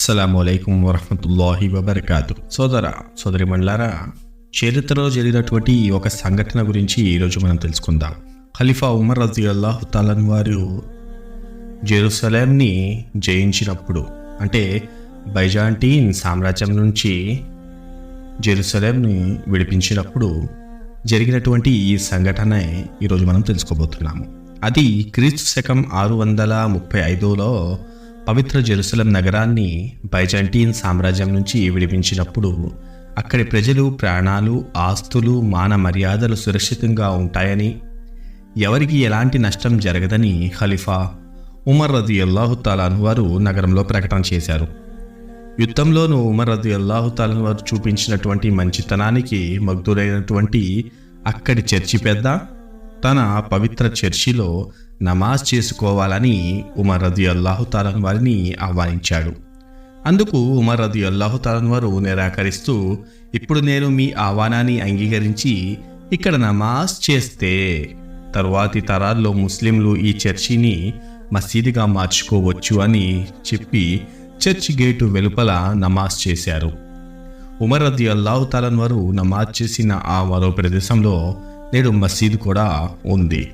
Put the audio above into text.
అస్సలం అయికం వరహమతుల్లాహి వబర్కాతు. సోదర సోదరి మండలారా చరిత్రలో జరిగినటువంటి ఒక సంఘటన గురించి ఈరోజు మనం తెలుసుకుందాం. ఖలీఫా ఉమర్ రజీ అల్లాహు తాలన్ వారు జెరూసలేంని జయించినప్పుడు అంటే బైజాంటీన్ సామ్రాజ్యం నుంచి జెరూసలేంని విడిపించినప్పుడు జరిగినటువంటి ఈ సంఘటనే ఈరోజు మనం తెలుసుకోబోతున్నాము. అది క్రీస్తు శకం ఆరు వందల ముప్పై ఐదులో పవిత్ర జెరూసలం నగరాన్ని బైజాంటీన్ సామ్రాజ్యం నుంచి విడిపించినప్పుడు అక్కడి ప్రజలు ప్రాణాలు ఆస్తులు మాన మర్యాదలు సురక్షితంగా ఉంటాయని ఎవరికి ఎలాంటి నష్టం జరగదని ఖలీఫా ఉమర్ రది అల్లాహుతాలాన్ వారు నగరంలో ప్రకటన చేశారు. యుద్ధంలోనూ ఉమర్ రది అల్లాహుతాలాన్ వారు చూపించినటువంటి మంచితనానికి మగ్ధురైనటువంటి అక్కడి చర్చి పెద్ద తన పవిత్ర చర్చిలో నమాజ్ చేసుకోవాలని ఉమర్ రది అల్లాహుతాలన్ వారిని ఆహ్వానించాడు. అందుకు ఉమర్ రది అల్లాహుతాలన్ వారు నిరాకరిస్తూ ఇప్పుడు నేను మీ ఆహ్వానాన్ని అంగీకరించి ఇక్కడ నమాజ్ చేస్తే తరువాతి తరాల్లో ముస్లింలు ఈ చర్చిని మసీదుగా మార్చుకోవచ్చు అని చెప్పి చర్చి గేటు వెలుపల నమాజ్ చేశారు. ఉమర్ రది అల్లాహు తాలన్ వారు నమాజ్ చేసిన ఆ మరో ప్రదేశంలో నేడు మసీదు కూడా ఉంది.